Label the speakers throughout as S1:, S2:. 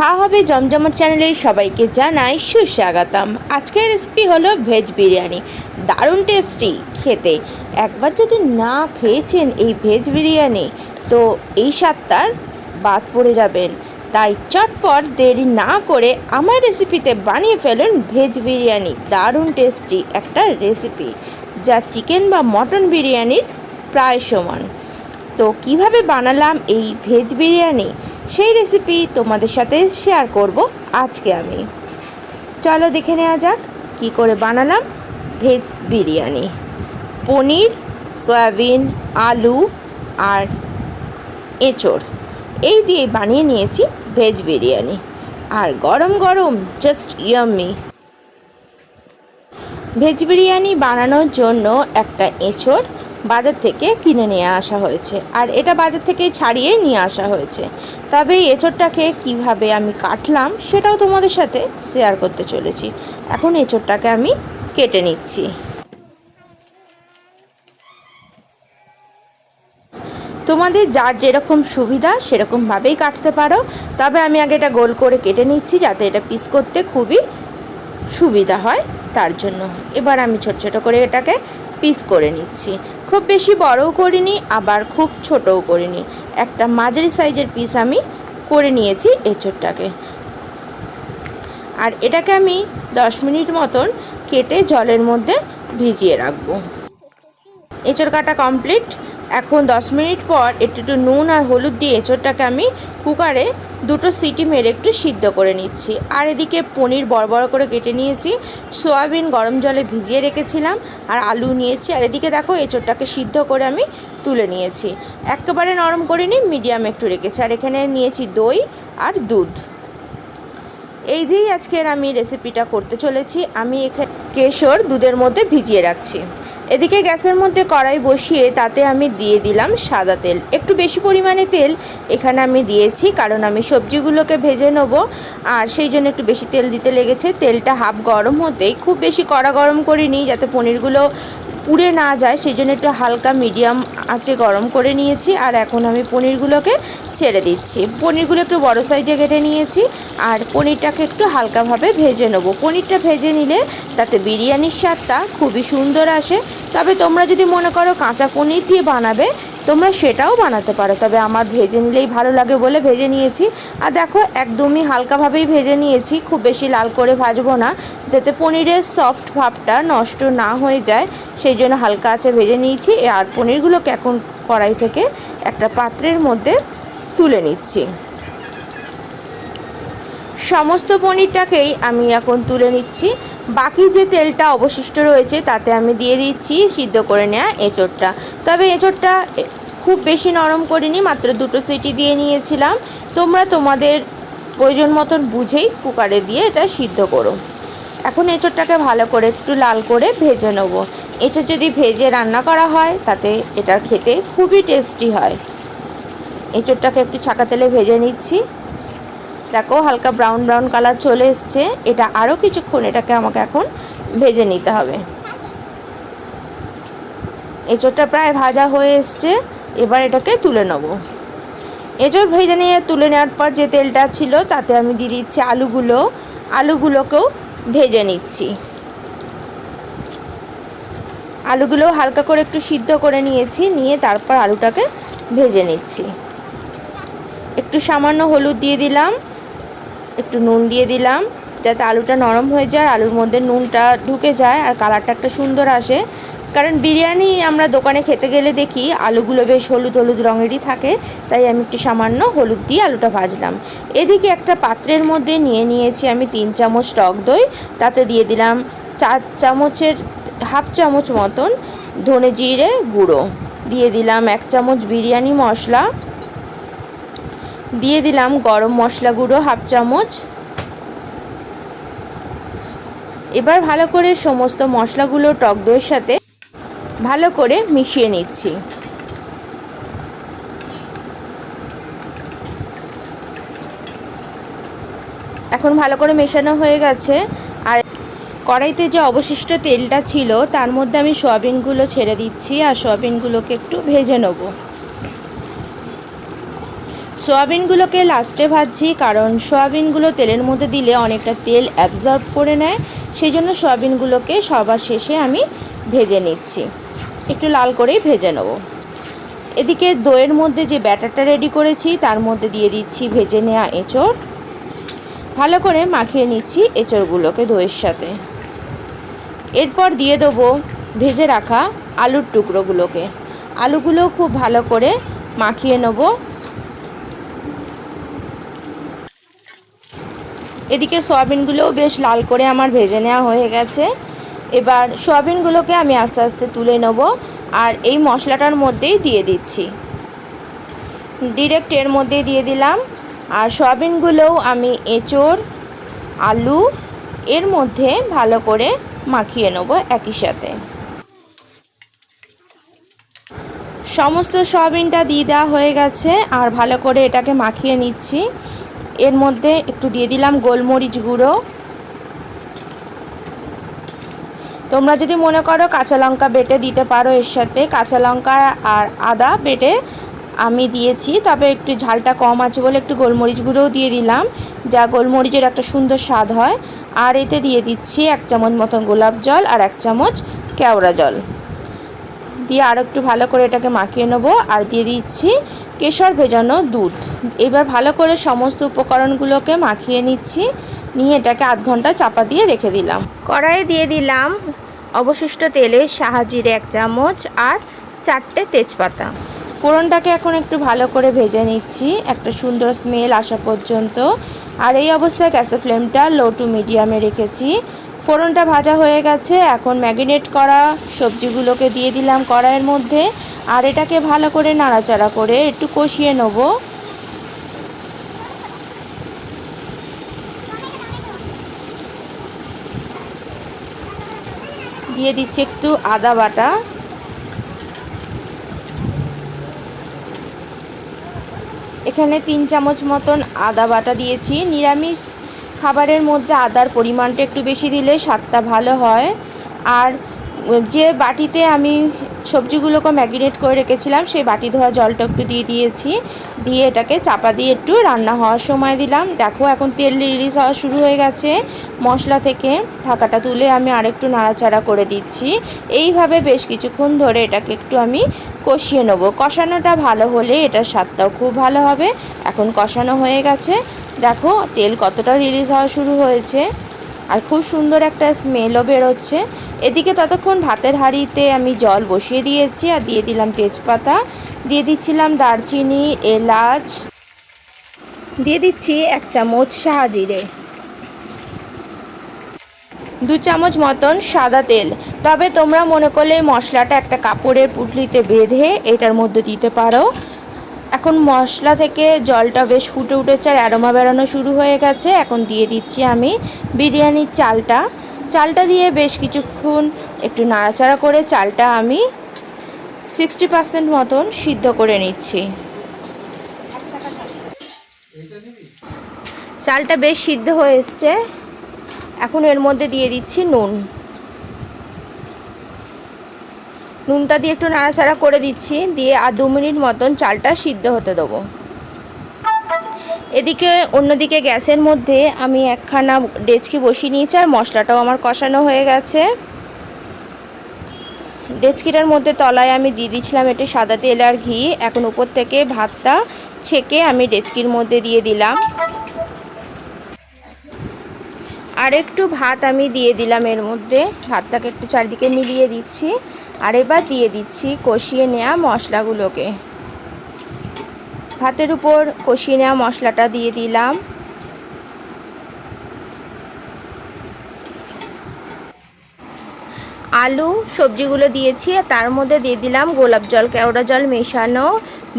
S1: খাওয়া হবে জমজমাট চ্যানেলের সবাইকে জানাই সুস্বাগতম। আজকের রেসিপি হলো ভেজ বিরিয়ানি। দারুণ টেস্টি খেতে। একবার যদি না খেয়েছেন এই ভেজ বিরিয়ানি, তো এই স্বাদটার বাদ পড়ে যাবেন। তাই চটপট দেরি না করে আমার রেসিপিতে বানিয়ে ফেলুন ভেজ বিরিয়ানি। দারুণ টেস্টি একটা রেসিপি যা চিকেন বা মটন বিরিয়ানির প্রায় সমান। তো কীভাবে বানালাম এই ভেজ বিরিয়ানি? সেই রেসিপি তোমাদের সাথে শেয়ার করব আজকে আমি। চলো দেখে নেওয়া যাক কি করে বানালাম ভেজ বিরিয়ানি। পনির, সয়াবিন, আলু আর এঁচড়। এই দিয়ে বানিয়ে নিয়েছি ভেজ বিরিয়ানি। আর গরম গরম জাস্ট ইয়াম্মি ভেজ বিরিয়ানি বানানোর জন্য একটা এঁচড় বাজার থেকে কিনে নিয়ে আসা হয়েছে। আর এটা বাজার থেকেই ছাড়িয়ে নিয়ে আসা হয়েছে। তবে এই এঁচড়টাকে কীভাবে আমি কাটলাম সেটাও তোমাদের সাথে শেয়ার করতে চলেছি। এখন এঁচড়টাকে আমি কেটে নিচ্ছি। তোমাদের যার যেরকম সুবিধা সেরকমভাবেই কাটতে পারো। তবে আমি আগে এটা গোল করে কেটে নিচ্ছি যাতে এটা পিস করতে খুবই সুবিধা হয় তার জন্য। এবার আমি ছোট ছোট করে এটাকে পিস করে নিচ্ছি। খুব বেশি বড়ও করিনি, আবার খুব ছোটও করিনি। একটা মাঝারি সাইজের পিস আমি করে নিয়েছি এঁচড়টাকে আর এটাকে আমি দশ মিনিট মতন কেটে জলের মধ্যে ভিজিয়ে রাখব। এঁচড় কাটা কমপ্লিট এখন দশ মিনিট পর একটু একটু নুন আর হলুদ দিয়ে এঁচড়টাকে আমি কুকারে দুটো সিটি মেরে একটু সিদ্ধ করে নিচ্ছি। আর এদিকে পনির বড় বড় করে কেটে নিয়েছি। সয়াবিন গরম জলে ভিজিয়ে রেখেছিলাম আর আলু নিয়েছি। আর এদিকে দেখো এঁচড়টাকে সিদ্ধ করে আমি তুলে নিয়েছি। একেবারে নরম করে নিই মিডিয়াম একটু রেখেছি। আর এখানে নিয়েছি দই আর দুধ। এই দিয়েই আজকের আমি রেসিপিটা করতে চলেছি। আমি এখানে কেশর দুধের মধ্যে ভিজিয়ে রাখছি। এদিকে গ্যাসের মধ্যে কড়াই বসিয়ে তাতে আমি দিয়ে দিলাম সাদা তেল। একটু বেশি পরিমাণে তেল এখানে আমি দিয়েছি, কারণ আমি সবজিগুলোকে ভেজে নেব। আর সেই জন্য একটু বেশি তেল দিতে লেগেছে। তেলটা হাফ গরম হতেই খুব বেশি কড়া গরম করিনি, যাতে পনিরগুলো পুড়ে না যায়। সেই জন্য একটু হালকা মিডিয়াম আঁচে গরম করে নিয়েছি আর এখন আমি পনিরগুলোকে ছেড়ে দিচ্ছি। পনিরগুলো একটু বড় সাইজে কেটে নিয়েছি আর পনিরটাকে একটু হালকাভাবে ভেজে নেব। পনিরটা ভেজে নিলে তাতে বিরিয়ানির স্বাদটা খুবই সুন্দর আসে। তবে তোমরা যদি মনে করো কাঁচা পনির দিয়ে বানাবে, তোমরা সেটাও বানাতে পারো। তবে আমার ভেজে নিলেই ভালো লাগে বলে ভেজে নিয়েছি। আর দেখো, একদমই হালকাভাবেই ভেজে নিয়েছি, খুব বেশি লাল করে ভাজবো না, যাতে পনিরের সফট ভাবটা নষ্ট না হয়ে যায়। সেই জন্য হালকা আছে ভেজে নিয়েছি। আর পনিরগুলোকে এখন কড়াই থেকে একটা পাত্রের মধ্যে তুলে নিচ্ছি। সমস্ত পনিরটাকেই আমি এখন তুলে নিচ্ছি। বাকি যে তেলটা অবশিষ্ট রয়েছে, তাতে আমি দিয়ে দিচ্ছি সিদ্ধ করে নেওয়া এঁচড়টা। তবে এঁচড়টা খুব বেশি নরম করিনি, মাত্র দুটো সিটি দিয়ে নিয়েছিলাম। তোমরা তোমাদের প্রয়োজন মতন বুঝেই কুকারে দিয়ে এটা সিদ্ধ করো। এখন এঁচড়টাকে ভালো করে একটু লাল করে ভেজে নেব। এঁচড় যদি ভেজে রান্না করা হয়, তাতে এটা খেতে খুবই টেস্টি হয়। এঁচড়টাকে একটু ছাকা তেলে ভেজে নিচ্ছি। দেখো, হালকা ব্রাউন ব্রাউন কালার চলে এসছে। এটা আরও কিছুক্ষণ এটাকে আমাকে এখন ভেজে নিতে হবে। এঁচড়টা প্রায় ভাজা হয়ে এসছে। এবার এটাকে তুলে নেব। এঁচড় ভেজে নিয়ে, তুলে নেওয়ার পর যে তেলটা ছিল, তাতে আমি দিয়ে দিচ্ছি আলুগুলো। আলুগুলোকেও ভেজে নিচ্ছি। আলুগুলো হালকা করে একটু সিদ্ধ করে নিয়েছি, নিয়ে তারপর আলুটাকে ভেজে নিচ্ছি। একটু সামান্য হলুদ দিয়ে দিলাম। একটু নুন দিয়ে দিলাম, যাতে আলুটা নরম হয়ে যায় আলুর মধ্যে নুনটা ঢুকে যায়, আর কালারটা একটা সুন্দর আসে। কারণ বিরিয়ানি আমরা দোকানে খেতে গেলে দেখি আলুগুলো বেশ হলুদ হলুদ রঙেরই থাকে, তাই আমি একটু সামান্য হলুদ দিয়ে আলুটা ভাজলাম। এদিকে একটা পাত্রের মধ্যে নিয়ে নিয়েছি আমি তিন চামচ টক দই, তাতে দিয়ে দিলাম চার চামচের, হাফ চামচ মতন ধনে জিরে গুঁড়ো। দিয়ে দিলাম এক চামচ বিরিয়ানি মশলা দিয়ে দিলাম গরম মশলা গুঁড়ো হাফ চামচ। এবার ভালো করে সমস্ত মশলাগুলো টক দইয়ের সাথে ভালো করে মিশিয়ে নিচ্ছি। এখন ভালো করে মেশানো হয়ে গেছে। আর কড়াইতে যে অবশিষ্ট তেলটা ছিল, তার মধ্যে আমি সয়াবিনগুলো ছেড়ে দিচ্ছি, আর সয়াবিনগুলোকে একটু ভেজে নেব। সয়াবিনগুলোকে লাস্টে ভাজছি, কারণ সয়াবিনগুলো তেলের মধ্যে দিলে অনেকটা তেল অ্যাবজর্ব করে নেয়। সেই জন্য সয়াবিনগুলোকে সবার শেষে আমি ভেজে নিচ্ছি। একটু লাল করেই ভেজে নেব। এদিকে দইয়ের মধ্যে যে ব্যাটারটা রেডি করেছি, তার মধ্যে দিয়ে দিচ্ছি ভেজে নেওয়া এঁচড়। ভালো করে মাখিয়ে নিচ্ছি এঁচড়গুলোকে দইয়ের সাথে। এরপর দিয়ে দেবো ভেজে রাখা আলুর টুকরোগুলোকে। আলুগুলো খুব ভালো করে মাখিয়ে নেব। এদিকে সয়াবিনগুলোও বেশ লাল করে আমার ভেজে নেওয়া হয়ে গেছে। এবার সয়াবিনগুলোকে আমি আস্তে আস্তে তুলে নেব আর এই মশলাটার মধ্যেই দিয়ে দিচ্ছি। ডিরেক্ট এর মধ্যেই দিয়ে দিলাম। আর সয়াবিনগুলোও আমি এঁচড়, আলু এর মধ্যে ভালো করে মাখিয়ে নেব একই সাথে। সমস্ত সয়াবিনটা দিয়ে দেওয়া হয়ে গেছে আর ভালো করে এটাকে মাখিয়ে নিচ্ছি। এর মধ্যে একটু দিয়ে দিলাম গোলমরিচ গুঁড়ো। তোমরা যদি মনে করো কাঁচা লঙ্কা বেটে দিতে পারো এর সাথে, কাঁচা লঙ্কা আর আদা বেটে আমি দিয়েছি, তবে একটু ঝালটা কম আছে বলে একটু গোলমরিচ গুঁড়োও দিয়ে দিলাম, যা গোলমরিচের একটা সুন্দর স্বাদ হয়। আর এতে দিয়ে দিচ্ছি এক চামচ মতন গোলাপ জল আর এক চামচ কেওড়া জল। দিয়ে আর একটু ভালো করে এটাকে মাখিয়ে নেব। আর দিয়ে দিচ্ছি কেশর ভেজানো দুধ। এবার ভালো করে সমস্ত উপকরণগুলোকে মাখিয়ে নিচ্ছি। নিয়ে এটাকে আধ ঘণ্টা চাপা দিয়ে রেখে দিলাম। কড়াইয়ে দিয়ে দিলাম অবশিষ্ট তেলে সাহাজিরে এক চামচ আর চারটে তেজপাতা। ফোড়নটাকে এখন একটু ভালো করে ভেজে নিচ্ছি। একটা সুন্দর স্মেল আসা পর্যন্ত। আর এই অবস্থায় গ্যাসের ফ্লেমটা লো টু মিডিয়ামে রেখেছি। ফোড়নটা ভাজা হয়ে গেছে। এখন ম্যাগিনেট করা সবজিগুলোকে দিয়ে দিলাম কড়াইয়ের মধ্যে। আর এটাকে ভালো করে নাড়াচাড়া করে একটু কষিয়ে নেব। দিয়ে দিচ্ছি একটু আদা বাটা। এখানে তিন চামচ মতন আদা বাটা দিয়েছি। নিরামিষ খাবারের মধ্যে আদার পরিমাণটা একটু বেশি দিলে স্বাদটা ভালো হয়। আর যে বাটিতে আমি সবজিগুলোকে ম্যাগিনেট করে রেখেছিলাম, সেই বাটি ধোয়া জলটা একটু দিয়ে দিয়েছি। দিয়ে এটাকে চাপা দিয়ে একটু রান্না হওয়ার সময় দিলাম। দেখো, এখন তেল রিলিজ হওয়া শুরু হয়ে গেছে। মশলা থেকে ঢাকাটা তুলে আমি আরেকটু নাড়াচাড়া করে দিচ্ছি। এইভাবে বেশ কিছুক্ষণ ধরে এটাকে একটু আমি কষিয়ে নেব। কষানোটা ভালো হলে এটার স্বাদটাও খুব ভালো হবে। এখন কষানো হয়ে গেছে। দেখো, তেল কতটা রিলিজ হওয়া শুরু হয়েছে। আর খুব সুন্দর একটা স্মেলও বেরোচ্ছে। এদিকে ততক্ষণ ভাতের হাঁড়িতে আমি জল বসিয়ে দিয়েছি আর দিয়ে দিলাম তেজপাতা। দিয়ে দিচ্ছিলাম দারচিনি, এলাচ। দিয়ে দিচ্ছি এক চামচ সাহাজিরে দু চামচ মতন সাদা তেল। তবে তোমরা মনে করলে মশলাটা একটা কাপড়ের পুটলিতে বেঁধে এটার মধ্যে দিতে পারো। এখন মশলা থেকে জলটা বেশ ফুটে উঠেছে আর অ্যারোমা বেরোনো শুরু হয়ে গেছে। এখন দিয়ে দিচ্ছি আমি বিরিয়ানির চালটা। চালটা দিয়ে বেশ কিছুক্ষণ একটু নাড়াচাড়া করে চালটা আমি সিক্সটি পার্সেন্ট মতন সিদ্ধ করে নিচ্ছি। চালটা বেশ সিদ্ধ হয়ে এসছে। এখন এর মধ্যে দিয়ে দিচ্ছি নুন। নুনটা দিয়ে একটু নাড়াচাড়া করে দিচ্ছি, দিয়ে আর দু মিনিট মতন চালটা সিদ্ধ হতে দেবো। এদিকে অন্যদিকে গ্যাসের মধ্যে আমি একখানা ডেচকি বসিয়ে নিয়েছি আর মশলাটাও আমার কষানো হয়ে গেছে। ডেচকিটার মধ্যে তলায় আমি দিয়ে দিয়েছিলাম একটু সাদা তেল আর ঘি। এখন উপর থেকে ভাতটা ছেঁকে আমি ডেচকির মধ্যে দিয়ে দিলাম। আর একটু ভাত আমি দিয়ে দিলাম এর মধ্যে। ভাতটাকে একটু চারিদিকে মিলিয়ে দিচ্ছি। আর এবার দিয়ে দিচ্ছি কষিয়ে নেওয়া মশলাগুলোকে। ভাতের উপর কষিয়ে নেওয়া মশলাটা দিয়ে দিলাম। আলু সবজিগুলো দিয়েছি তার মধ্যে দিয়ে দিলাম গোলাপ জল, কেওড়া জল মেশানো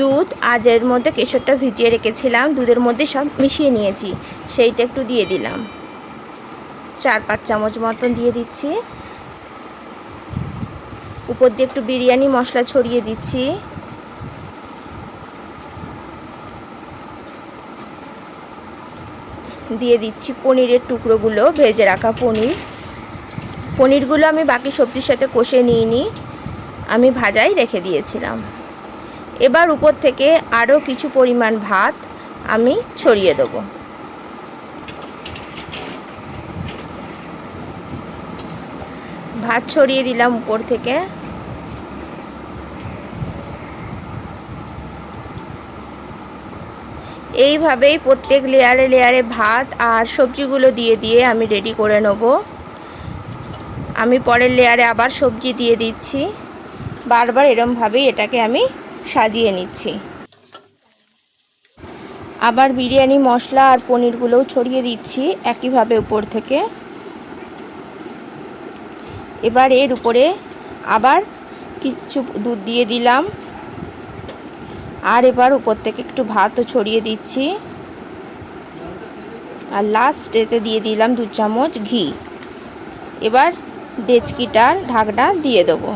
S1: দুধ। আর এর মধ্যে কেশরটা ভিজিয়ে রেখেছিলাম, দুধের মধ্যে সব মিশিয়ে নিয়েছি। সেইটা একটু দিয়ে দিলাম। চার পাঁচ চামচ মতন দিয়ে দিচ্ছি। উপর দিয়ে একটু বিরিয়ানি মশলা ছড়িয়ে দিচ্ছি। দিয়ে দিচ্ছি পনিরের টুকরোগুলো, ভেজে রাখা পনির। পনিরগুলো আমি বাকি সবজির সাথে কষে নিয়ে নিই আমি ভাজাই রেখে দিয়েছিলাম। এবার উপর থেকে আরও কিছু পরিমাণ ভাত আমি ছড়িয়ে দেবো। ভাত ছড়িয়ে দিলাম উপর থেকে। এইভাবেই প্রত্যেক লেয়ারে লেয়ারে ভাত আর সবজিগুলো দিয়ে দিয়ে আমি রেডি করে নেব। আমি পরের লেয়ারে আবার সবজি দিয়ে দিচ্ছি। বারবার এরমভাবেই এটাকে আমি সাজিয়ে নিচ্ছি। আবার বিরিয়ানি, মশলা আর পনিরগুলোও ছড়িয়ে দিচ্ছি একইভাবে উপর থেকে। এবার এর উপরে আবার কিছু দুধ দিয়ে দিলাম। আর এবার উপর থেকে একটু ভাতও ছড়িয়ে দিচ্ছি। আর লাস্ট এতে দিয়ে দিলাম দু চামচ ঘি। এবার ডেচকিটার ঢাকনা দিয়ে দেবো।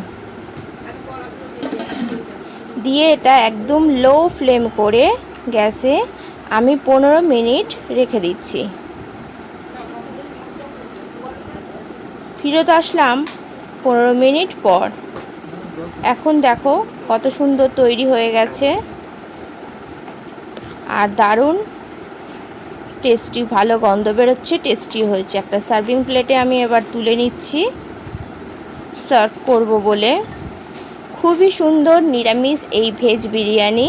S1: দিয়ে এটা একদম লো ফ্লেম করে গ্যাসে আমি পনেরো মিনিট রেখে দিচ্ছি। ফিরত আসলাম পনেরো মিনিট পর। এখন দেখো কত সুন্দর তৈরি হয়ে গেছে। আর দারুণ টেস্টি, ভালো গন্ধ বেরোচ্ছে, টেস্টি হয়েছে। একটা সার্ভিং প্লেটে আমি এবার তুলে নিচ্ছি। সার্ভ করব বলে। খুবই সুন্দর নিরামিষ এই ভেজ বিরিয়ানি।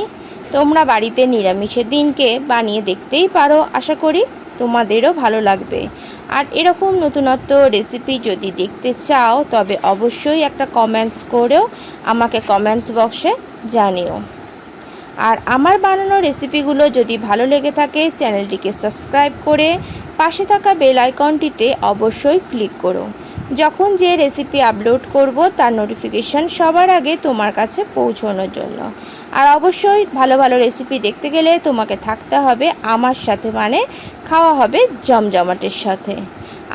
S1: তোমরা বাড়িতে নিরামিষের দিনকে বানিয়ে দেখতেই পারো। আশা করি তোমাদেরও ভালো লাগবে। আর এরকম নতুনত্ব রেসিপি যদি দেখতে চাও, তবে অবশ্যই একটা কমেন্টস করেও আমাকে কমেন্টস বক্সে জানিও। আর আমার বানানো রেসিপিগুলো যদি ভালো লেগে থাকে, চ্যানেলটিকে সাবস্ক্রাইব করে পাশে থাকা বেল আইকনটিতে অবশ্যই ক্লিক করো। যখন যে রেসিপি আপলোড করব, তার নোটিফিকেশান সবার আগে তোমার কাছে পৌঁছানোর জন্য। আর অবশ্যই ভালো ভালো রেসিপি দেখতে গেলে তোমাকে থাকতে হবে আমার সাথে মানে খাওয়া হবে জমজমাটের সাথে।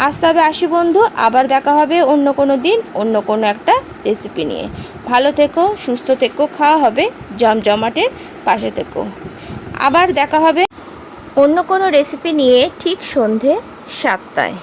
S1: আজ তবে আসি বন্ধু, আবার দেখা হবে অন্য কোনো দিন, অন্য কোনো একটা রেসিপি নিয়ে। ভালো থেকো, সুস্থ থেকো, খাওয়া হবে জমজমাটের পাশে থেকো। আবার দেখা হবে অন্য কোনো রেসিপি নিয়ে ঠিক সন্ধে সাতটায়।